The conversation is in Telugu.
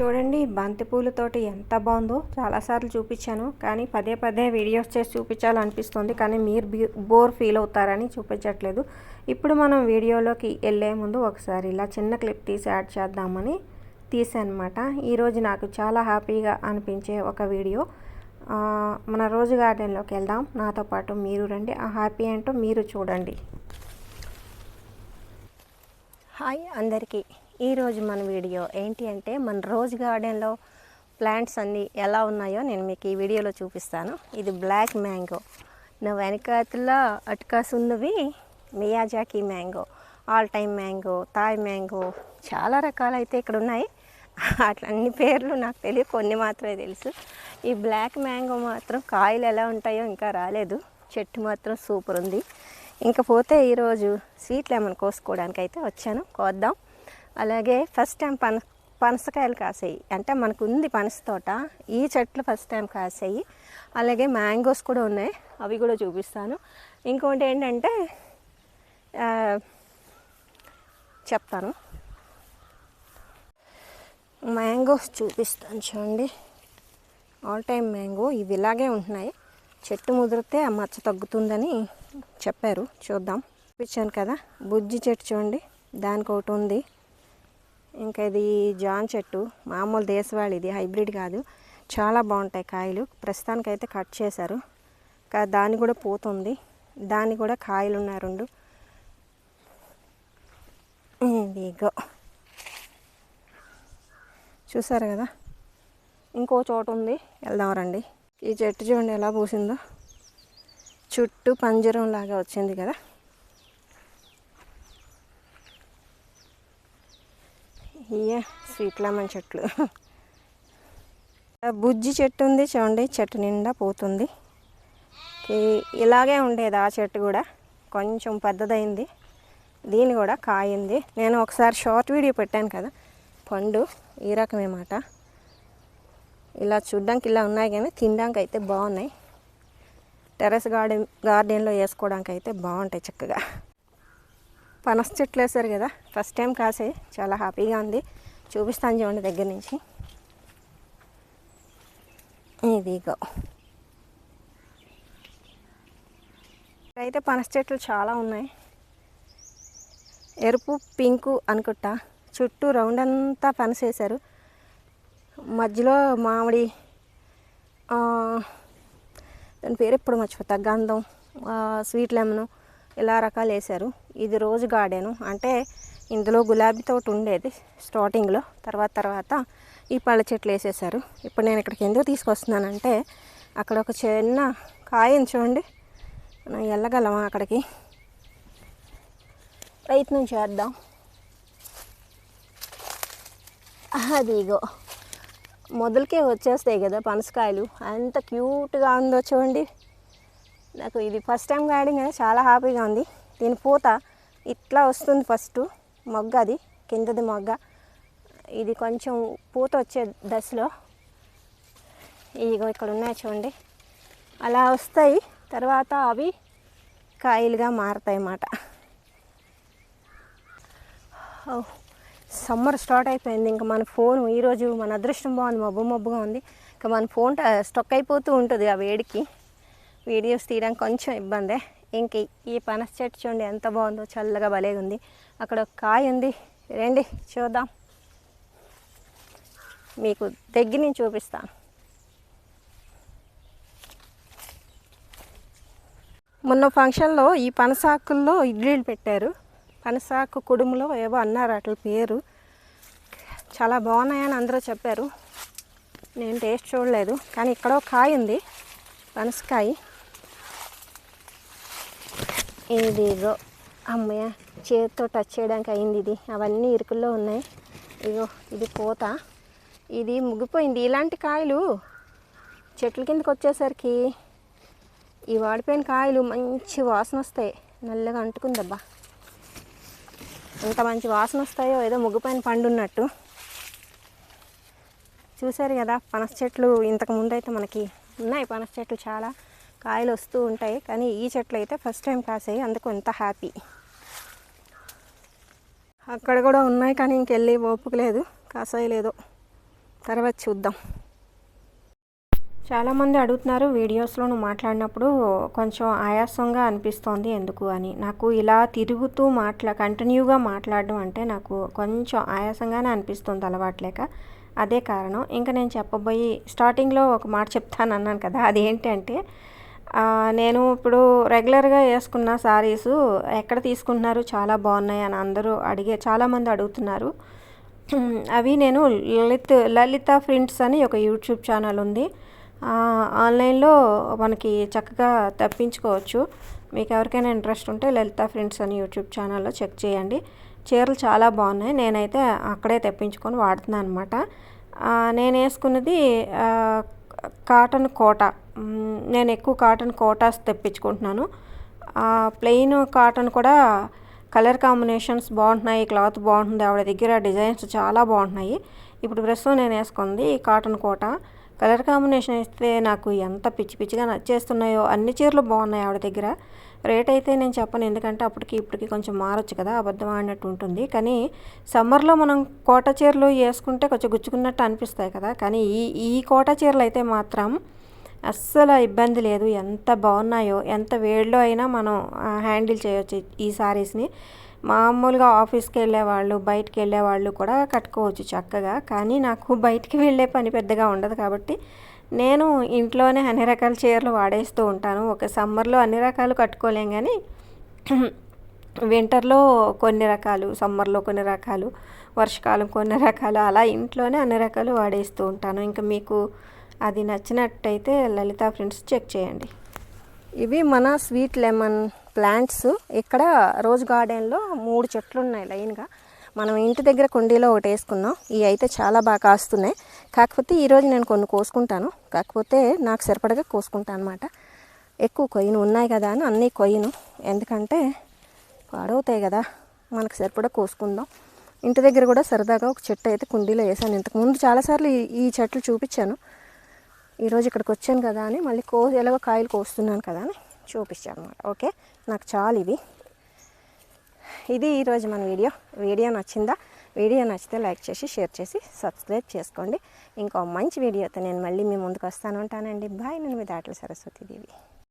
చూడండి బంతిపూల పూలతోటి ఎంత బాగుందో. చాలాసార్లు చూపించాను కానీ పదే పదే వీడియోస్ చేసి చూపించాలనిపిస్తుంది కానీ మీరు బీ- బోర్ ఫీల్ అవుతారని చూపించట్లేదు. ఇప్పుడు మనం వీడియోలోకి వెళ్ళే ముందు ఒకసారి ఇలా చిన్న క్లిప్ తీసి యాడ్ చేద్దామని తీసానమాట. ఈరోజు నాకు చాలా హ్యాపీగా అనిపించే ఒక వీడియో. మన రోజు గార్డెన్లోకి వెళ్దాం. నాతో పాటు మీరు రండి. ఆ హ్యాపీ ఏంటో మీరు చూడండి. హాయ్ అందరికీ. ఈరోజు మన వీడియో ఏంటి అంటే మన రోజ్ గార్డెన్లో ప్లాంట్స్ అన్నీ ఎలా ఉన్నాయో నేను మీకు ఈ వీడియోలో చూపిస్తాను. ఇది బ్లాక్ మ్యాంగో. నా వెనకాతల అట్కాస్ ఉన్నవి Miyazaki mango all time mango Thai mango చాలా రకాలైతే ఇక్కడ ఉన్నాయి. అట్లా అన్ని పేర్లు నాకు తెలియదు కొన్ని మాత్రమే తెలుసు. ఈ బ్లాక్ మ్యాంగో మాత్రం కాయలు ఎలా ఉంటాయో ఇంకా రాలేదు. చెట్టు మాత్రం సూపర్ ఉంది. ఇంకా పోతే ఈరోజు స్వీట్ లెమన్ కోసుకోవడానికి అయితే వచ్చాను. కోద్దాం. అలాగే ఫస్ట్ టైం పన పనసకాయలు కాసాయి. అంటే మనకు ఉంది పనస తోట ఈ చెట్లు ఫస్ట్ టైం కాసాయి. అలాగే మ్యాంగోస్ కూడా ఉన్నాయి అవి కూడా చూపిస్తాను. ఇంకోటి ఏంటంటే చెప్తాను. మ్యాంగోస్ చూపిస్తాను చూడండి. ఆల్ టైమ్ మ్యాంగో ఇవి ఇలాగే ఉంటున్నాయి. చెట్టు ముదిరితే ఆ మచ్చ తగ్గుతుందని చెప్పారు. చూద్దాం. చూపించాను కదా. బుజ్జి చెట్టు చూడండి. దానికి ఒకటి ఉంది. ఇంకా ఇది జాన్ చెట్టు మామూలు దేశవాళి ఇది హైబ్రిడ్ కాదు. చాలా బాగుంటాయి కాయలు. ప్రస్తుతానికైతే కట్ చేశారు. కా కూడా పోతుంది. దాన్ని కూడా కాయలు ఉన్నాయి రెండు. ఇదిగో. చూసారు కదా? ఇంకో చోట ఉంది. వెళ్దాం రండి. ఈ చెట్టు చూడండి ఎలా పూసిందో. చుట్టూ పంజరం లాగా వచ్చింది కదా? ఇయే స్వీట్ లెమన్ చెట్లు. బుజ్జి చెట్టు ఉంది చూడండి చెట్టు నిండా పోతుంది. ఇలాగే ఉండేది ఆ చెట్టు కూడా కొంచెం పెద్దదైంది. దీని కూడా కాయింది. నేను ఒకసారి షార్ట్ వీడియో పెట్టాను కదా పండు ఈ రకమేమాట ఇలా చూడ్డానికి ఇలా ఉన్నాయి కానీ తినడానికి అయితే బాగున్నాయి. టెర్రస్ గార్డెన్ గార్డెన్లో వేసుకోవడానికి అయితే బాగుంటాయి చక్కగా. పనస చెట్లు వేసారు కదా. ఫస్ట్ టైం కాసే చాలా హ్యాపీగా ఉంది. చూపిస్తాను చూడండి దగ్గర నుంచి. ఇదిగో. అయితే పనస చెట్లు చాలా ఉన్నాయి. ఎరుపు పింకు అనుకుంటా. చుట్టూ రౌండ్ అంతా పనసేశారు మధ్యలో మామిడి దాని పేరు ఎప్పుడు మర్చిపోతా. గంధం స్వీట్ లెమను ఇలా రకాలు వేశారు. ఇది రోజు గార్డెను. అంటే ఇందులో గులాబీ తోట ఉండేది స్టార్టింగ్లో తర్వాత తర్వాత ఈ పళ్ళ చెట్లు వేసేసారు ఇప్పుడు నేను ఇక్కడికి ఎందుకు తీసుకొస్తున్నానంటే అక్కడ ఒక చిన్న కాయని చూడండి. మనం వెళ్ళగలమా అక్కడికి? ప్రయత్నం చేద్దాం. అదిగో. మొదలకే వచ్చేస్తాయి కదా పనసకాయలు. ఎంత క్యూట్గా ఉందో చూడండి. నాకు ఇది ఫస్ట్ టైం గార్డింగ్ కదా చాలా హ్యాపీగా ఉంది. దీని పూత ఇట్లా వస్తుంది ఫస్ట్ మొగ్గ అది కిందది మొగ్గ. ఇది కొంచెం పూత వచ్చే దశలో. ఇదిగో ఇక్కడ ఉన్నాయి చూడండి. అలా వస్తాయి. తర్వాత అవి కాయలుగా మారుతాయి అన్నమాట. సమ్మర్ స్టార్ట్ అయిపోయింది. ఇంకా మన ఫోన్ ఈరోజు మన అదృష్టం బాగుంది మబ్బు మబ్బుగా ఉంది. ఇంకా మన ఫోన్ ట- స్టక్ అయిపోతూ ఉంటుంది ఆ వేడికి. వీడియోస్ తీయడానికి కొంచెం ఇబ్బందే. ఇంక ఈ పనస చెట్టు చూడండి ఎంత బాగుందో చల్లగా భలేగా ఉంది అక్కడ ఒక కాయ ఉంది. రండి చూద్దాం. మీకు దగ్గర నుంచి చూపిస్తాను. మొన్న ఫంక్షన్లో ఈ పనసాకుల్లో ఇడ్లీలు పెట్టారు. పనసాకు కుడుములో ఏవో అన్నారు అట్ల పేరు. చాలా బాగున్నాయని అందరూ చెప్పారు. నేను టేస్ట్ చూడలేదు కానీ ఇక్కడ ఒక కాయ ఉంది. పనసకాయ. ఇదిగో అమ్మయ్య చేతితో టచ్ చేయడానికి అయింది ఇది. అవన్నీ ఇరుకుల్లో ఉన్నాయి. ఇగో ఇది పూత. ఇది ముగిపోయింది. ఇలాంటి కాయలు చెట్ల కిందకి వచ్చేసరికి ఈ వాడిపోయిన కాయలు మంచి వాసన వస్తాయి. నల్లగా అంటుకుందబ్బా. ఎంత మంచి వాసన వస్తాయో ఏదో ముగ్గుపైన పండు ఉన్నట్టు. చూశారు కదా పనస చెట్లు ఇంతకు ముందు అయితే మనకి ఉన్నాయి. పనస చెట్లు చాలా. కాయలు వస్తూ ఉంటాయి. కానీ ఈ చెట్లు అయితే ఫస్ట్ టైం కాసాయి. అందుకు ఎంత హ్యాపీ. అక్కడ కూడా ఉన్నాయి కానీ ఇంకెళ్ళి ఓపుకు లేదు. కాసాయి లేదో తర్వాత చూద్దాం. చాలామంది అడుగుతున్నారు వీడియోస్లో నువ్వు మాట్లాడినప్పుడు కొంచెం ఆయాసంగా అనిపిస్తోంది ఎందుకు అని. నాకు ఇలా తిరుగుతూ మాట్లా కంటిన్యూగా మాట్లాడడం అంటే నాకు కొంచెం ఆయాసంగానే అనిపిస్తుంది అలవాట్లేక అదే కారణం. ఇంకా నేను చెప్పబోయి స్టార్టింగ్లో ఒక మాట చెప్తాను అన్నాను కదా అదేంటంటే నేను ఇప్పుడు రెగ్యులర్గా వేసుకున్న శారీస్ ఎక్కడ తీసుకుంటున్నారు? చాలా బాగున్నాయి అని అందరూ అడిగే చాలామంది అడుగుతున్నారు. అవి నేను లలిత్ లలిత ప్రింట్స్ అని ఒక యూట్యూబ్ ఛానల్ ఉంది. ఆన్లైన్లో మనకి చక్కగా తెప్పించుకోవచ్చు. మీకు ఎవరికైనా ఇంట్రెస్ట్ ఉంటే లలిత ఫ్రెండ్స్ అని యూట్యూబ్ ఛానల్లో చెక్ చేయండి. చీరలు చాలా బాగున్నాయి. నేనైతే అక్కడే తెప్పించుకొని వాడుతున్నాను అనమాట నేను వేసుకున్నది కాటన్ కోట. నేను ఎక్కువ కాటన్ కోటాస్ తెప్పించుకుంటున్నాను. ప్లెయిన్ కాటన్ కూడా కలర్ కాంబినేషన్స్ బాగుంటున్నాయి క్లాత్ బాగుంటుంది ఆవిడ దగ్గర డిజైన్స్ చాలా బాగుంటున్నాయి. ఇప్పుడు ప్రస్తుతం నేను వేసుకుంది కాటన్ కోట. కలర్ కాంబినేషన్ వేస్తే నాకు ఎంత పిచ్చి పిచ్చిగా నచ్చేస్తున్నాయో అన్ని చీరలు బాగున్నాయి ఆవిడ దగ్గర. రేట్ అయితే నేను చెప్పను ఎందుకంటే అప్పటికి ఇప్పటికి కొంచెం మారొచ్చు కదా అబద్ధం ఆడినట్టు ఉంటుంది. కానీ సమ్మర్లో మనం కోట చీరలు వేసుకుంటే కొంచెం గుచ్చుకున్నట్టు అనిపిస్తాయి కదా. కానీ ఈ ఈ కోట చీరలు అయితే మాత్రం అస్సలు ఇబ్బంది లేదు. ఎంత బాగున్నాయో ఎంత వేడిలో అయినా మనం హ్యాండిల్ చేయొచ్చు ఈ సారీస్ని. మామూలుగా ఆఫీస్కి వెళ్ళే వాళ్ళు బయటికి వెళ్ళే వాళ్ళు కూడా కట్టుకోవచ్చు చక్కగా. కానీ నాకు బయటికి వెళ్ళే పని పెద్దగా ఉండదు కాబట్టి నేను ఇంట్లోనే అన్ని రకాల చీరలు వాడేస్తూ ఉంటాను. ఒక సమ్మర్లో అన్ని రకాలు కట్టుకోలేం కానీ వింటర్లో కొన్ని రకాలు సమ్మర్లో కొన్ని రకాలు వర్షకాలం కొన్ని రకాలు అలా ఇంట్లోనే అన్ని రకాలు వాడేస్తూ ఉంటాను. ఇంకా మీకు అది నచ్చినట్టయితే లలిత ఫ్రెండ్స్ చెక్ చేయండి. ఇవి మన స్వీట్ లెమన్ ప్లాంట్స్. ఇక్కడ రోజ్ గార్డెన్లో మూడు చెట్లు ఉన్నాయి లైన్గా. మనం ఇంటి దగ్గర కుండీలో ఒకటి వేసుకున్నాం. ఇవి అయితే చాలా బాగా కాస్తున్నాయి. కాకపోతే ఈరోజు నేను కొన్ని కోసుకుంటాను. కాకపోతే నాకు సరిపడగా కోసుకుంటాను అనమాట ఎక్కువ కొయ్యను ఉన్నాయి కదా అని అన్నీ కొయ్యను. ఎందుకంటే పాడవుతాయి కదా. మనకు సరిపడా కోసుకుందాం. ఇంటి దగ్గర కూడా సరదాగా ఒక చెట్టు అయితే కుండీలో వేసాను. ఇంతకుముందు చాలాసార్లు ఈ- ఈ చెట్లు చూపించాను. ఈరోజు ఇక్కడికి వచ్చాను కదా అని మళ్ళీ కో ఎలాగో కాయలు కోస్తున్నాను కదా అని చూపించాను అనమాట ఓకే? నాకు చాలు ఇవి. ఇది ఈరోజు మన వీడియో. వీడియో నచ్చిందా? వీడియో నచ్చితే లైక్ చేసి షేర్ చేసి సబ్స్క్రైబ్ చేసుకోండి. ఇంకో మంచి వీడియోతో నేను మళ్ళీ మీ ముందుకు వస్తాను. ఉంటానండి. బాయ్ నేను మీ దాటల సరస్వతి దేవి